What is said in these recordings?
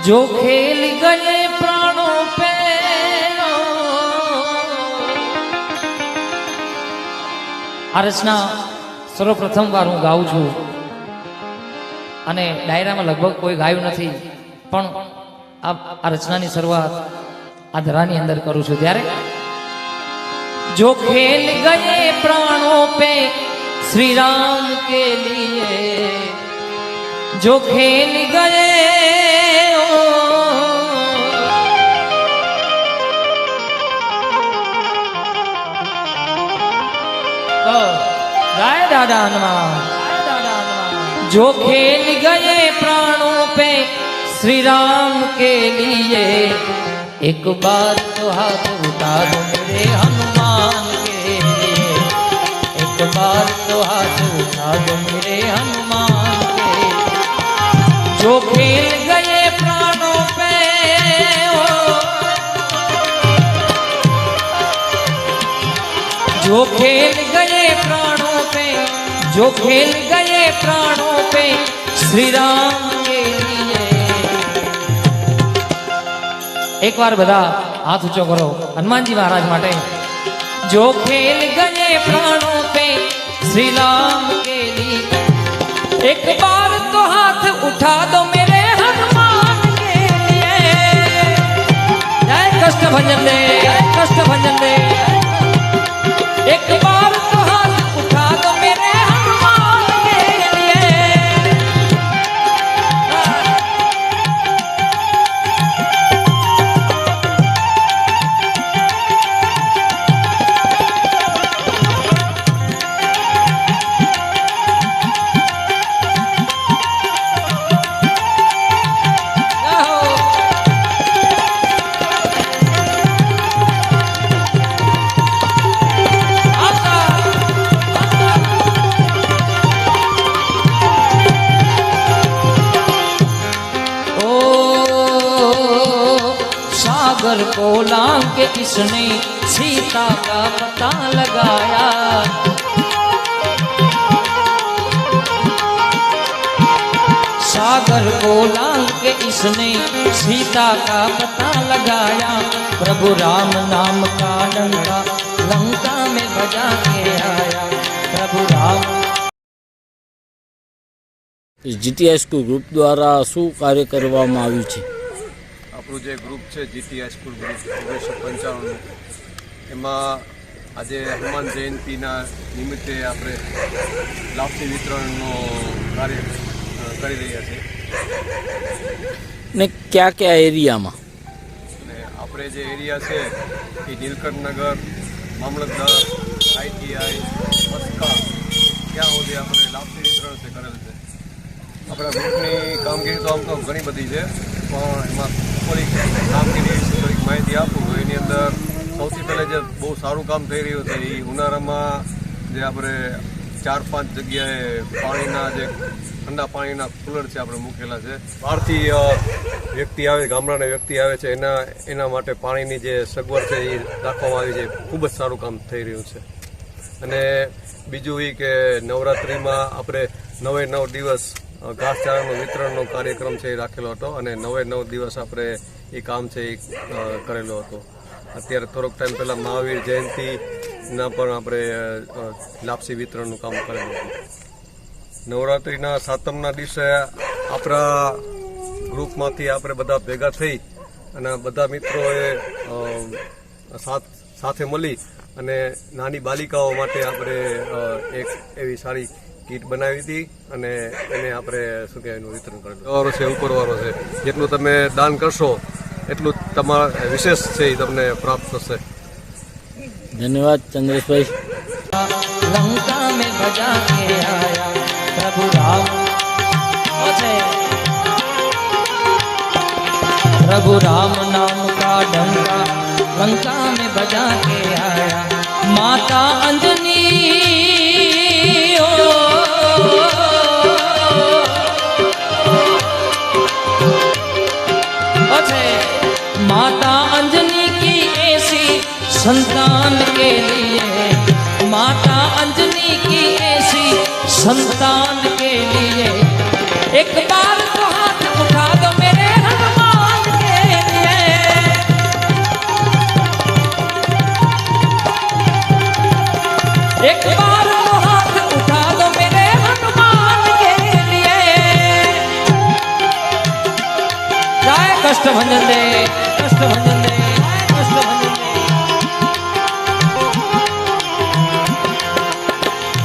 જો ખેલ ગયે પ્રાણો પે આ રચના સર્વપ્રથમ વાર હું ગાઉં છું. અને ડાયરામાં લગભગ કોઈ ગાયું નથી, પણ આ રચનાની શરૂઆત આ ધરાની અંદર કરું છું. ત્યારે જો ખેલ ગયે પ્રાણો પે, શ્રીરામ કે લીએ. જો ખેલ ગયે गाए दादा हनुमान। जो खेल गए प्राणों पे श्री राम के लिए एक बार तो हाथ उठा दो मेरे हनुमान के लिए। एक बार तो हाथ उठा दो मेरे हनुमान के जो खेल गए प्राणों पे ओ, जो खेल गए प्राणों जो खेल गए प्राणों पे श्री राम के लिए एक बार બધા હાથ ઊંચો કરો હનુમાનજી મહારાજ માટે जो खेल गए प्राणों पे श्री राम के लिए एक बार तो हाथ उठा दो मेरे सागर को लांग के किसने सीता का पता लगाया सागर को लांग के इसने सीता का पता लगाया प्रभु राम नाम का डंका लंका में बजा के आया प्रभु राम જીટીએસ ગ્રુપ દ્વારા શું કાર્ય કરવામાં આવ્યું છે આપણું જે ગ્રુપ છે જીટી હાઈસ્કૂલ ગ્રુપ ઓગણીસો પંચાણું એમાં આજે હનુમાન જયંતિના નિમિત્તે આપણે લાપસી વિતરણનો કાર્ય કરી રહ્યા છીએ. ને કયા કયા એરિયામાં? ને આપણે જે એરિયા છે એ નીલકંઠનગર મામલતદાર આઈટીઆઈ મસ્કા ત્યાં સુધી આપણે લાપસી વિતરણ છે કરેલ છે. આપણા ગ્રુપની કામગીરી તો આમ તો ઘણી બધી છે. પણ એમાં થોડીક કામગીરી થોડીક માહિતી આપું તો એની અંદર સૌથી પહેલાં જે બહુ સારું કામ થઈ રહ્યું છે એ ઉનાળામાં જે આપણે ચાર પાંચ જગ્યાએ પાણીના જે ઠંડા પાણીના કુલર છે આપણે મૂકેલા છે. બહારથી વ્યક્તિ આવે, ગામડાના વ્યક્તિ આવે છે, એના એના માટે પાણીની જે સગવડ છે, એ રાખવામાં આવી છે. ખૂબ જ સારું કામ થઈ રહ્યું છે. અને બીજું એ કે નવરાત્રિમાં આપણે નવે નવ દિવસ ઘાસચારાનું વિતરણનો કાર્યક્રમ છે એ રાખેલો હતો અને નવે નવ દિવસ આપણે એ કામ છે એ કરેલો હતો. અત્યારે થોડોક ટાઈમ પહેલાં મહાવીર જયંતિના પણ આપણે લાપસી વિતરણનું કામ કરેલું હતું. નવરાત્રિના સાતમના દિવસે આપણા ગ્રુપમાંથી આપણે બધા ભેગા થઈ અને બધા મિત્રોએ સાથે મળી અને નાની બાલિકાઓ માટે આપણે એક એવી સારી કીટ બનાવી હતી અને એને આપણે શું કહેવાય એનું વિતરણ કરેલું છે ઉપરવાળો છે. જેટલું તમે દાન કરશો એટલું તમારા વિશેષ છે એ તમને પ્રાપ્ત થશે. ધન્યવાદ ચંદ્રેશભાઈ. લંકા મેં ભજા કે આયા પ્રભુ રામ. પ્રભુ રામ નામ કા ડંકા લંકા મેં ભજા કે આયા. માતા અંજલિ संतान के लिए। माता अंजनी की ऐसी संतान के लिए। एक बार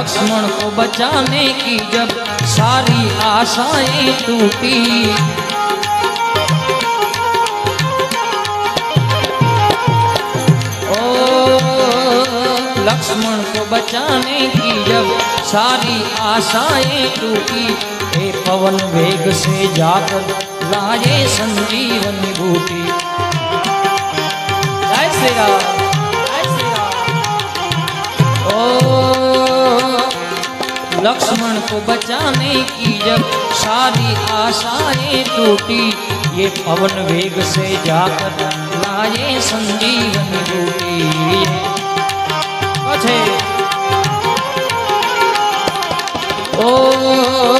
लक्ष्मण को बचाने की जब सारी आशाएँ टूटी। ओ, लक्ष्मण को बचाने की जब सारी आशाएँ टूटी। हे पवन वेग से जाकर लाए संजीवन बूटी। को बचाने की जब सारी आशाएँ टूटी, ये पवन वेग से जाकर लाए संजीवन रूटी ओ